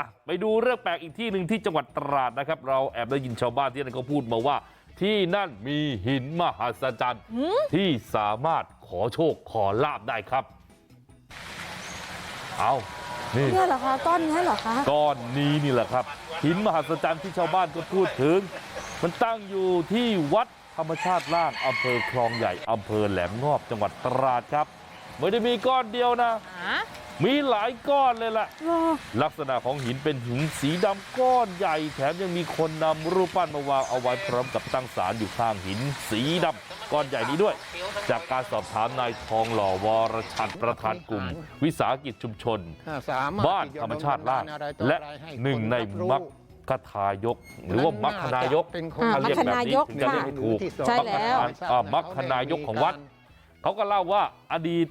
อะไปดูเรื่องแปลกอีกที่หนึ่งที่จังหวัดตราดนะครับเราแอบได้ยินชาวบ้านที่นั่นเขาพูดมาว่าที่นั่นมีหินมหัศจรรย์ที่สามารถขอโชคขอลาบได้ครับเอานี่เนี่ยเหรอคะก้อนเนี้ยเหรอคะก้อนนี้นี่แหละครับ หินมหัศจรรย์ที่ชาวบ้านก็พูดถึง มันตั้งอยู่ที่วัดธรรมชาติล่างอำเภอคลองใหญ่อำเภอแหลมงอบจังหวัดตราดครับ ไม่ได้มีก้อนเดียวนะ มีหลายก้อนเลยล่ะเหรอลักษณะของหินเป็นหินสีดำก้อนใหญ่แถมยังมีคนนำรูปปั้นมาวางเอาไว้พร้อมกับตั้งศาลอยู่ข้างหินสีดำก้อนใหญ่นี้ด้วย จากการสอบถามนายทองหล่อวรชัดประธานกลุ่ม วิสาหกิจชุมชนสามารถบ้านที่จะธรรมชาติล่างดลอะไรต่อและอะไรให้หนึ่งในครับรู้มัคคทายก หรือว่ามัคคนายกเป็นคนอ่าถ้าเรียกแบบนี้มัคคณายกถึงจะเรียกให้ถูกใช่แล้วอ่ามัคคนายกของวัดเขาก็เล่าว่าอดีต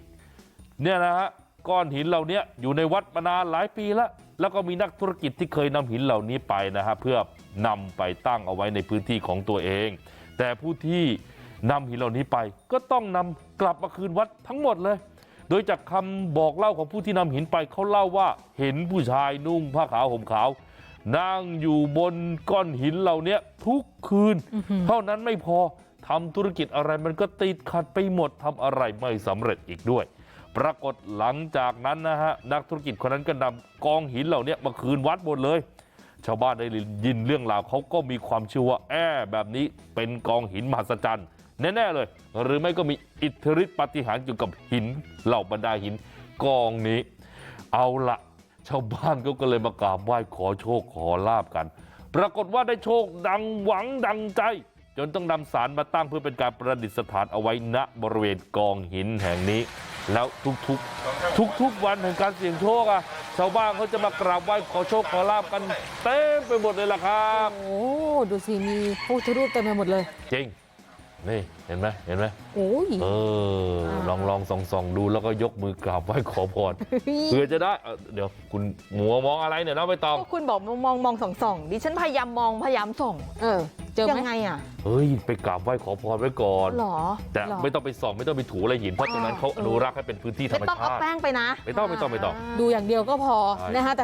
เนี่ยนะฮะ ก้อนหินเหล่านี้อยู่ในวัดมานานหลายปีแล้วแล้วก็มีนักธุรกิจที่เคยนำหินเหล่านี้ไปนะฮะเพื่อนำไปตั้งเอาไว้ในพื้นที่ของตัวเองแต่ผู้ที่นำหินเหล่านี้ไปก็ต้องนำกลับมาคืนวัดทั้งหมดเลย โดยจากคำบอกเล่าของผู้ที่นำหินไปเขาเล่าว่าเห็นผู้ชายนุ่งผ้าขาวห่มขาวนั่งอยู่บนก้อนหินเหล่านี้ทุกคืน เท่านั้นไม่พอทำธุรกิจอะไรมันก็ติดขัดไปหมดทำอะไรไม่สำเร็จอีกด้วย ปรากฏหลังจากนั้นนะฮะนักธุรกิจคนนั้นก็นำกองหินเหล่านี้มาคืนวัดหมดเลย ชาวบ้านได้ยินเรื่องราวเขาก็มีความเชื่อว่าแอ้แบบนี้เป็นกองหินมหัศจรรย์แน่ๆเลย หรือไม่ก็มีอิทธิฤทธิปาฏิหาริย์เกี่ยวกับหินเหล่าบรรดาหินกองนี้ เอาละชาวบ้านเขาก็เลยมากราบไหว้ขอโชคขอลาบกัน ปรากฏว่าได้โชคดังหวังดังใจ จนต้องนำสารมาตั้งเพื่อเป็นการประดิษฐานเอาไว้ณบริเวณกองหินแห่งนี้ แล้วทุกๆทุกๆวันแห่งการเสี่ยงโชคอะชาวบ้านเขาจะมากราบไหว้ขอโชคขอลาบกันเต็มไปหมดเลยล่ะครับโอ้ดูสิมีพระพุทธรูปเต็มไปหมดเลย จริงนี่เห็นไหมเห็นไหมโอ้ยเออลองลองส่องส่องดูแล้วก็ยกมือกราบไหว้ขอพรเพื่อจะได้เอ่อเดี๋ยวคุณหมัวมองอะไรเนี่ยน้องใบตองก็คุณบอกมองมองส่องส่องดิฉันพยายามมองพยายามส่อง เออ เจอไหยัมงไงอะเฮ้ยไปกราบไหว้ขอพรไว้ก่อนหรอแต่หรอไม่ต้องไปส่องไม่ต้องไปถูอะไรหินเพราะตรงนั้นเขาอนุรักษ์ให้เป็นพื้นที่ธรไม่รมต้องเอาชาติแป้งไปนะไม่ต้องไม่ต้องไม่ต้องดูอย่างเดียวก็พอใช่นะคะแต่